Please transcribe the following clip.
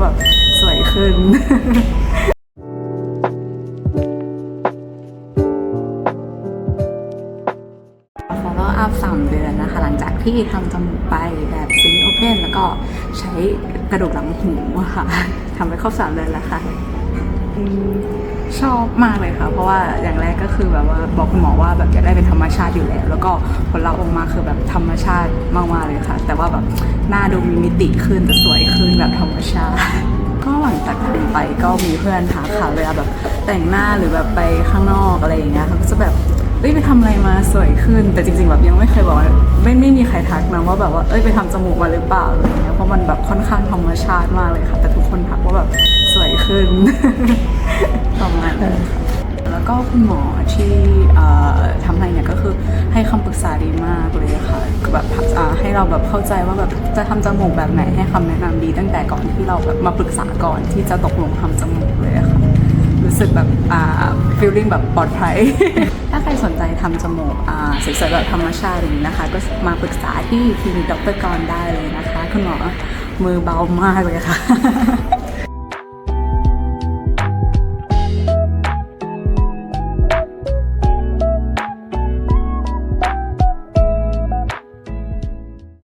ว่าแบบสวยขึ้น follow up สามเดือนนะคะ หลังจากที่ทำจมูกไปแบบซิงโอเพนแล้วก็ใช้กระดูกหลังหูค่ะทำไปครบสามเดือนแล้วค่ะชอบมากเลยค่ะ เพราะว่าอย่างแรกก็คือแบบว่าบอกคุณหมอว่าแบบอยากได้เป็นธรรมชาติอยู่แล้ว แล้วก็ผลลัพธ์ออกมาคือแบบธรรมชาติมากๆเลยค่ะ แต่ว่าแบบหน้าดูมีมิติขึ้นแต่สวยขึ้นแบบ ไปก็มีเพื่อนทักค่ะเวลาแบบแต่งหน้าหรือแบบไปข้างนอกอะไรอย่างเงี้ยเขาก็จะแบบเอ้ยไปทำอะไรมาสวยขึ้น แต่จริงๆแบบยังไม่เคยบอกว่าไม่ไม่มีใครทักนะว่าแบบว่าเอ้ยไปทำจมูกมาหรือเปล่าอะไรอย่างเงี้ยเพราะมันแบบค่อนข้างธรรมชาติมากเลยค่ะ แต่ทุกคนทักว่าแบบสวยขึ้นประมาณนั้นแล้วก็คุณหมอที่ ษาดีมากเลยค่ะแบบให้เราแบบเข้าใจว่าแบบจะทำจมูกแบบไหนให้คำแนะนำดี ตั้งแต่ก่อนที่เราแบบมาปรึกษาก่อนที่จะตกลงทำจมูกเลยค่ะรู้สึกแบบอ่า feeling แบบปลอดภัย ถ้าใครสนใจทำจมูกอ่าสวยๆแบบธรรมชาติอย่างนี้นะคะ ก็มาปรึกษาที่คลินิกดรกรได้เลยนะคะ คุณหมอมือเบามากเลยค่ะ